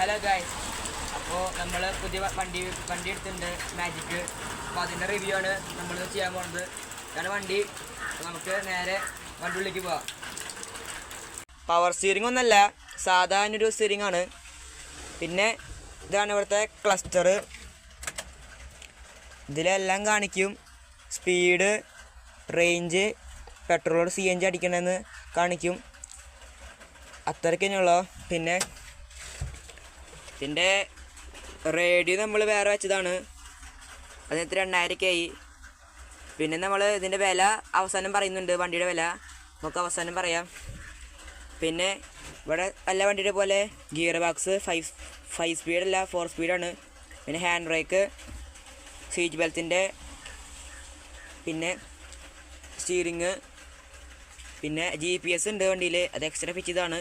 Hello guys അപ്പോൾ നമ്മൾ പുതിയ വണ്ടി വണ്ടി എടുത്തിട്ടുണ്ട്. മാജിക് അപ്പോൾ അതിന്റെ റിവ്യൂ ആണ് നമ്മൾ ചെയ്യാൻ പോകുന്നത് കാരണം വണ്ടി. നമുക്ക് നേരെ വണ്ടി ഉള്ളിലേക്ക് പോവാം. പവർ സ്റ്റിയറിംഗ് ഒന്നല്ല. സാധാരണ ഒരു സ്റ്റിയറിംഗ് ആണ്. പിന്നെ ഇതാണ് ഇവിടുത്തെ ക്ലസ്റ്റർ ഇതിലെല്ലാം കാണിക്കും. സ്പീഡ് റേഞ്ച് പെട്രോളോട് സി എൻ ജി അടിക്കണമെന്ന് കാണിക്കും. അത്രയ്ക്ക് തന്നെയുള്ളോ. പിന്നെ ഇതിന്റെ റേഡിയോ നമ്മൾ വേറെ വെച്ചതാണ്. അതിനകത്ത് രണ്ടായിരക്കായി ആയി. പിന്നെ നമ്മൾ ഇതിന്റെ വില അവസാനം പറയുന്നുണ്ട് വണ്ടിയുടെ വില. നമുക്ക് അവസാനം പറയാം. പിന്നെ ഇവിടെ എല്ലാ വണ്ടിയുടെ പോലെ ഗിയർ ബോക്സ് ഫൈവ് ഫൈവ് സ്പീഡല്ല ഫോർ സ്പീഡാണ് പിന്നെ ഹാൻഡ് ബ്രേക്ക് സീറ്റ് ബെൽറ്റിന്റെ പിന്നെ സ്റ്റീറിങ് പിന്നെ ജി പി എസ് ഉണ്ട് വണ്ടിയിൽ. അത് എക്സ്ട്രാ ഫിറ്റ് ചെയ്താണ്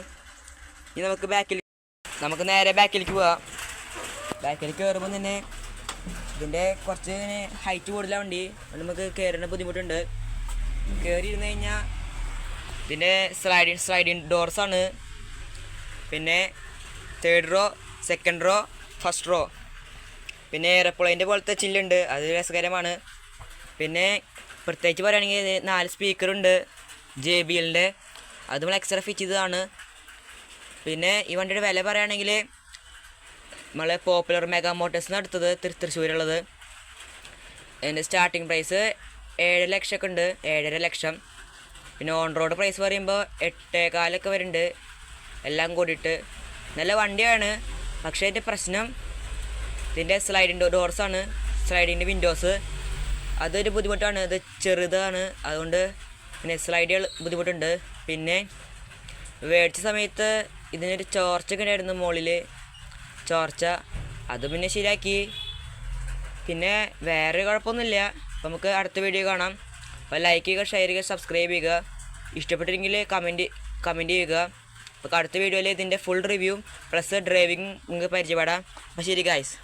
ഇനി നമുക്ക് ബാക്കിൽ നമുക്ക് നേരെ ബാക്കിലേക്ക് പോവാം. ബാക്കിലേക്ക് കയറുമ്പോൾ തന്നെ ഇതിന്റെ കുറച്ച് ഹൈറ്റ് കൂടുതലാണ് വണ്ടി. നമുക്ക് കയറുന്ന ബുദ്ധിമുട്ടുണ്ട്. കയറി ഇരുന്ന് കഴിഞ്ഞാൽ ഇതിന്റെ സ്ലൈഡിങ് സ്ലൈഡിങ് ഡോർസാണ് പിന്നെ third row second row first row പിന്നെ എയർപ്ലെയിന്റെ പോലത്തെ ചില്ലുണ്ട്. അത് രസകരമാണ്. പിന്നെ പ്രത്യേകിച്ച് പറയുകയാണെങ്കിൽ നാല് സ്പീക്കറുണ്ട് ജെ ബി എല്ലിന്റെ അതും എക്സ്ട്രാ ഫിറ്റ് ചെയ്തതാണ്. പിന്നെ ഈ വണ്ടിയുടെ വില പറയുകയാണെങ്കിൽ നമ്മളെ പോപ്പുലർ മെഗാ മോട്ടേഴ്സ് നടത്തത് തൃ തൃശ്ശൂരുള്ളത്. അതിന്റെ സ്റ്റാർട്ടിങ് പ്രൈസ് ഏഴ് ലക്ഷമൊക്കെ ഉണ്ട് ഏഴര ലക്ഷം. പിന്നെ ഓൺ റോഡ് പ്രൈസ് പറയുമ്പോൾ എട്ടേകാലൊക്കെ വരുന്നുണ്ട് എല്ലാം കൂടിയിട്ട്. നല്ല വണ്ടിയാണ് പക്ഷേ അതിന്റെ പ്രശ്നം ഇതിന്റെ സ്ലൈഡിന്റെ ഡോർസാണ് സ്ലൈഡിന്റെ വിൻഡോസ് അതൊരു ബുദ്ധിമുട്ടാണ് ഇത് ചെറുതാണ് അതുകൊണ്ട് പിന്നെ സ്ലൈഡുകൾ ബുദ്ധിമുട്ടുണ്ട്. പിന്നെ മേടിച്ച സമയത്ത് ഇതിനൊരു ചോർച്ച ഉണ്ടായിരുന്നു മുകളിൽ ചോർച്ച. അത് പിന്നെ ശരിയാക്കി. പിന്നെ വേറെ കുഴപ്പമൊന്നുമില്ല. നമുക്ക് അടുത്ത വീഡിയോ കാണാം. അപ്പോൾ ലൈക്ക് ചെയ്യുക ഷെയർ ചെയ്യുക സബ്സ്ക്രൈബ് ചെയ്യുക. ഇഷ്ടപ്പെട്ടില്ലെങ്കിൽ കമന്റ് കമന്റ് ചെയ്യുക. അപ്പോൾ അടുത്ത വീഡിയോയിൽ ഇതിന്റെ ഫുൾ റിവ്യൂ പ്ലസ് ഡ്രൈവിംഗ് നിങ്ങൾക്ക് പരിചയപ്പെടാം. അപ്പോൾ ശരി ഗായ്സ്